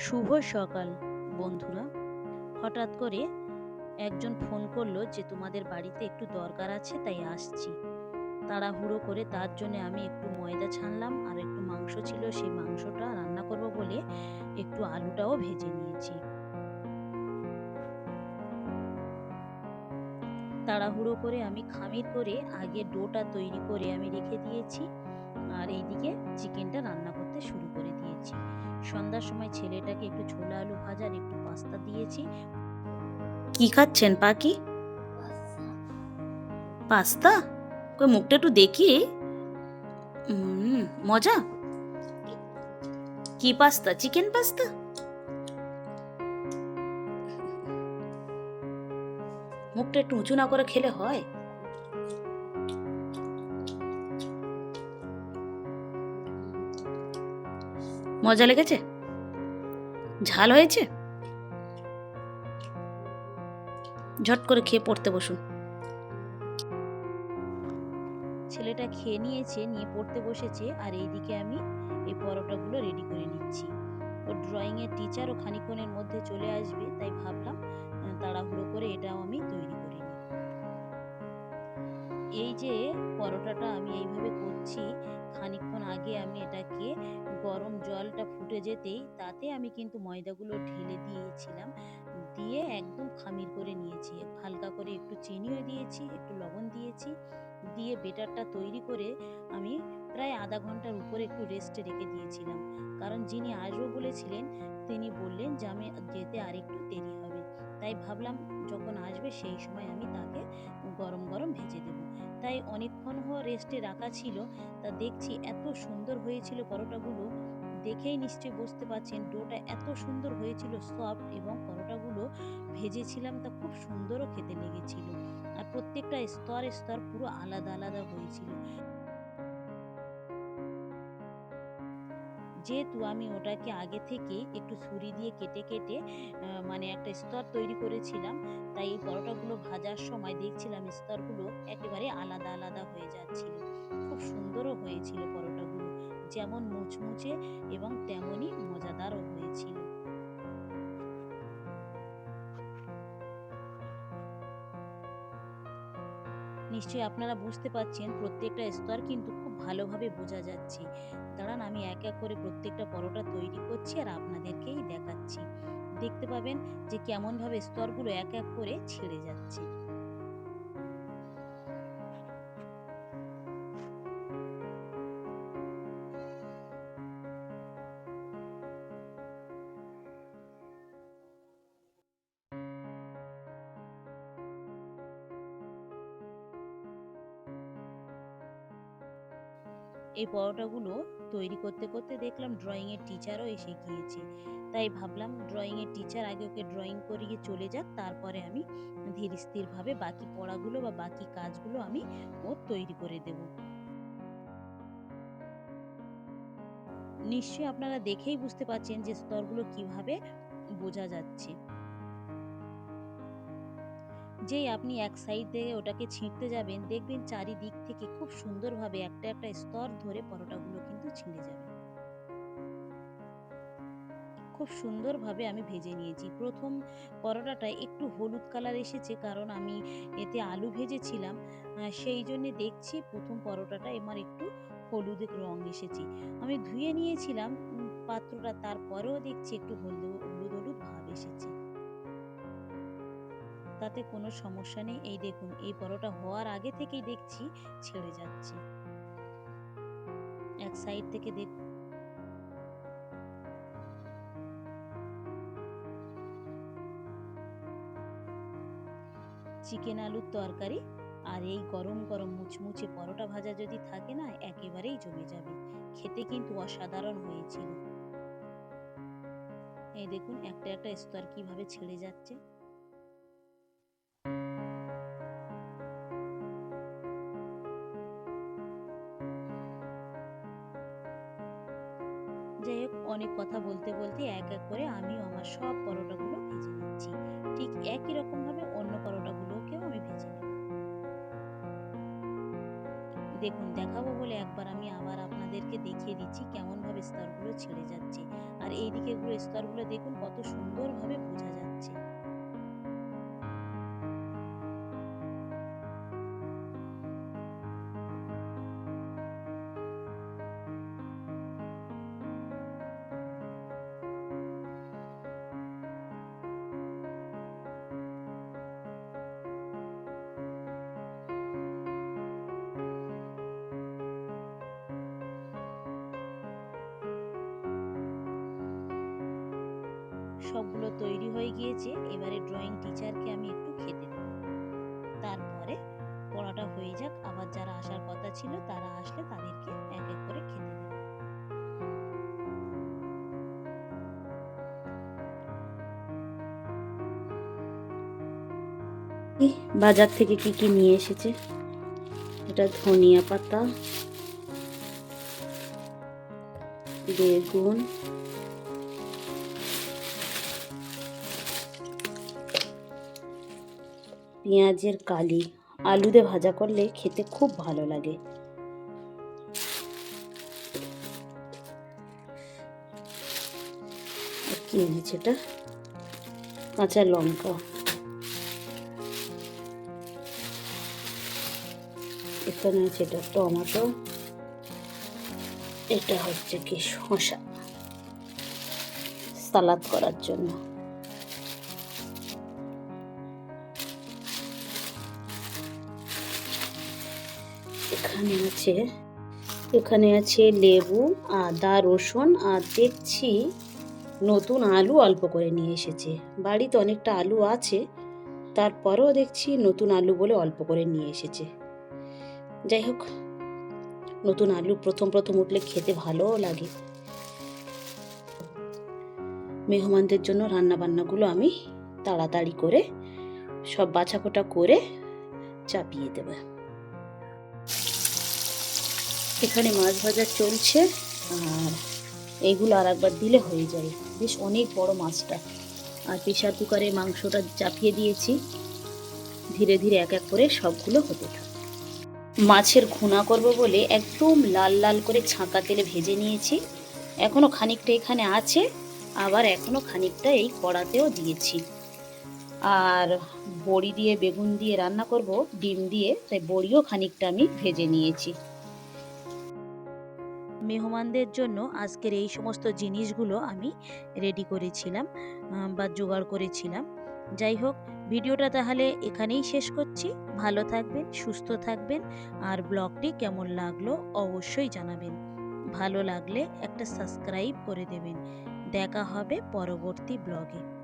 শুভ সকাল, বন্ধুরা। হঠাৎ করে একজন ফোন করল যে, তোমাদের বাড়িতে একটু দরকার আছে, তাই আসছি। তাড়াহুড়ো করে তার জন্য আমি একটু ময়দা ছানলাম আর একটু মাংস ছিল, সেই মাংসটা রান্না করব বলে একটু আলুটাও ভেজে নিয়েছি। তাড়াহুড়ো করে আমি খামির করে আগে ডোটা তৈরি করে আমি রেখে দিয়েছি। আর এইদিকে চিকেনটা রান্না সন্ধ্যার সময় ছেলেটাকে একটু ছোলা আলু ভাজার একটু পাস্তা দিয়েছি। কি খাচ্ছেন পাখি? পাস্তা? কই মুখটা একটু দেখি। মজা। কি পাস্তা? Chicken pasta? মুখটা একটু উঁচু না করে খেলে হয়? মজা লেগেছে? ঝাল হয়েছে? ঝট করে খেয়ে পড়তে বসুন। ছেলেটা খেয়ে নিয়েছে, নিয়ে পড়তে বসেছে, আর এইদিকে আমি এই পরোটাগুলো রেডি করে নিচ্ছি। ও ড্রয়িংয়ের টিচারও খানিক্ষণের মধ্যে চলে আসবে, তাই ভাবলাম তাড়াহুড়ো করে এটাও আমি তৈরি করি এই যে পরোটাটা আমি এইভাবে করছি, খানিকক্ষণ আগে আমি এটাকে গরম জলটা ফুটে যেতেই তাতে আমি কিন্তু ময়দাগুলো ঢেলে দিয়েছিলাম। দিয়ে একদম খামির করে নিয়েছি। হালকা করে একটু চিনিও দিয়েছি, একটু লবণ দিয়েছি। দিয়ে বেটারটা তৈরি করে আমি প্রায় আধা ঘণ্টার উপরে একটু রেস্টে রেখে দিয়েছিলাম। কারণ যিনি আসব বলেছিলেন, তিনি বললেন যে আমি যেতে আর একটু দেরি হবে। তাই ভাবলাম যখন আসবে সেই সময় আমি তাকে তাই অনেকক্ষণ রেস্টে রাখা ছিল, তা দেখছি এত সুন্দর হয়েছিল পরোটাগুলো। দেখেই নিশ্চয়ই বুঝতে পারছেন ডোটা এত সুন্দর হয়েছিল, সফট এবং পরোটাগুলো ভেজেছিলাম, তা খুব সুন্দরও খেতে লেগেছিল। আর প্রত্যেকটা স্তর স্তর পুরো আলাদা আলাদা হয়েছিল। যেহেতু আমি ওটাকে আগে থেকে একটু ছুরি দিয়ে কেটে কেটে মানে একটা স্তর তৈরি করেছিলাম, তাই এই পরোটাগুলো ভাজার সময় দেখছিলাম স্তরগুলো একেবারে আলাদা আলাদা হয়ে যাচ্ছিল। খুব সুন্দরও হয়েছিল পরোটাগুলো, যেমন মুচমুচে এবং তেমনই মজাদারও হয়েছিল। নিশ্চয়ই আপনারা বুঝতে পারছেন প্রত্যেকটা স্তর কিন্তু খুব ভালোভাবে বোঝা যাচ্ছে। দাঁড়ান, আমি এক এক করে প্রত্যেকটা পরোটা তৈরি করছি আর আপনাদেরকেই দেখাচ্ছি। দেখতে পাবেন যে কেমনভাবে স্তরগুলো এক এক করে ছেড়ে যাচ্ছে। এই পরোটাগুলো তৈরি করতে করতে দেখলাম ড্রয়িংয়ের টিচারও এসে গিয়েছে। তাই ভাবলাম ড্রয়িংয়ের টিচার আগে ওকে ড্রয়িং করিয়ে চলে যাক, তারপরে আমি ধীর স্থিরভাবে বাকি পড়াগুলো বা বাকি কাজগুলো আমি ওর তৈরি করে দেব। নিশ্চয়ই আপনারা দেখেই বুঝতে পারছেন যে স্তরগুলো কীভাবে বোঝা যাচ্ছে। যেই আপনি এক সাইড থেকে ওটাকে ছিঁড়তে যাবেন, দেখবেন চারিদিক থেকে খুব সুন্দরভাবে একটা একটা স্তর ধরে পরোটাগুলো কিন্তু ছিঁড়ে যাবে। খুব সুন্দরভাবে আমি ভেজে নিয়েছি। প্রথম পরোটাটা একটু হলুদ কালার এসেছে, কারণ আমি এতে আলু ভেজেছিলাম। সেই জন্য দেখছি প্রথম পরোটাটা আমার একটু হলুদ রং এসেছে। আমি ধুয়ে নিয়েছিলাম পাত্রটা, তারপরেও দেখছি একটু হলুদ হলুদ হলুদ ভাব এসেছে। তাতে কোনো সমস্যা নেই। এই দেখুন, এই পরোটা হওয়ার আগে থেকেই দেখছি, ছেড়ে যাচ্ছে। এক সাইড থেকে দেখ চিকেন আলুর তরকারি আর এই গরম গরম মুচমুচে পরোটা ভাজা যদি থাকে না, একেবারেই জমে যাবে। খেতে কিন্তু অসাধারণ হয়েছিল। এই দেখুন, একটা একটা স্তর কীভাবে ছেড়ে যাচ্ছে। আমার সব পরোটাগুলো ভেজে নিচ্ছি। ঠিক একই রকম ভাবে অন্য পরোটাগুলোকেও আমি ভেজে নেব। দেখুন, দেখাবো বলে একবার আমি আবার আপনাদেরকে দেখিয়ে দিচ্ছি কেমনভাবে স্তরগুলো ছেড়ে যাচ্ছে। আর এই দিকেগুলো স্তরগুলো দেখুন কত সুন্দরভাবে সবগুলো তৈরি হয়ে গিয়েছে, এবারে ড্রয়িং টিচারকে আমি একটু খেতে দেবো। তারপরে পড়াটা হয়ে যাক, আবার যারা আসার কথা ছিল তারা আসলে তাদেরকে এক এক করে খেতে দেবো। বাজার থেকে কি কি নিয়ে এসেছে? এটা ধনিয়া পাতা, বেগুন পেঁয়াজের কালি, আলুতে ভাজা করলে খেতে খুব ভালো লাগে। কি এনেছে এটা? কাঁচা লঙ্কা। এখানে আছে এটা টমেটো। এটা হচ্ছে কি শসা। সালাদ করার জন্য। এখানে আছে এখানে আছে লেবু, আদা, রসুন, আর দেখছি নতুন আলু অল্প করে নিয়ে এসেছে। বাড়িতে অনেকটা আলু আছে, তারপরেও দেখছি নতুন আলু বলে অল্প করে নিয়ে এসেছে। যাই হোক, নতুন আলু প্রথম প্রথম উঠলে খেতে ভালোও লাগে। মেহমানদের জন্য রান্না বান্নাগুলো আমি তাড়াতাড়ি করে সব বাছাকোটা করে চাপিয়ে দেবো। এখানে মাছ ভাজা চলছে, আর এইগুলো আর একবার দিলে হয়ে যায়। বেশ অনেক বড় মাছটা। আর প্রেশার কুকারে মাংসটা চাপিয়ে দিয়েছি। ধীরে ধীরে এক এক করে সবগুলো হতে থাকে। মাছের ঘুনা করব বলে একদম লাল লাল করে ছাঁকা তেলে ভেজে নিয়েছি। এখনও খানিকটা এখানে আছে, আবার এখনও খানিকটা এই কড়াতেও দিয়েছি। আর বড়ি দিয়ে, বেগুন দিয়ে রান্না করব, ডিম দিয়ে, তাই বড়িও খানিকটা আমি ভেজে নিয়েছি। মেহমানদের জন্য আজকের এই সমস্ত জিনিসগুলো আমি রেডি করেছিলাম বা জোগাড় করেছিলাম। যাই হোক, ভিডিওটা তাহলে এখানেই শেষ করছি। ভালো থাকবেন, সুস্থ থাকবেন, আর ব্লগটি কেমন লাগল অবশ্যই জানাবেন। ভালো লাগলে একটা সাবস্ক্রাইব করে দেবেন। দেখা হবে পরবর্তী ব্লগে।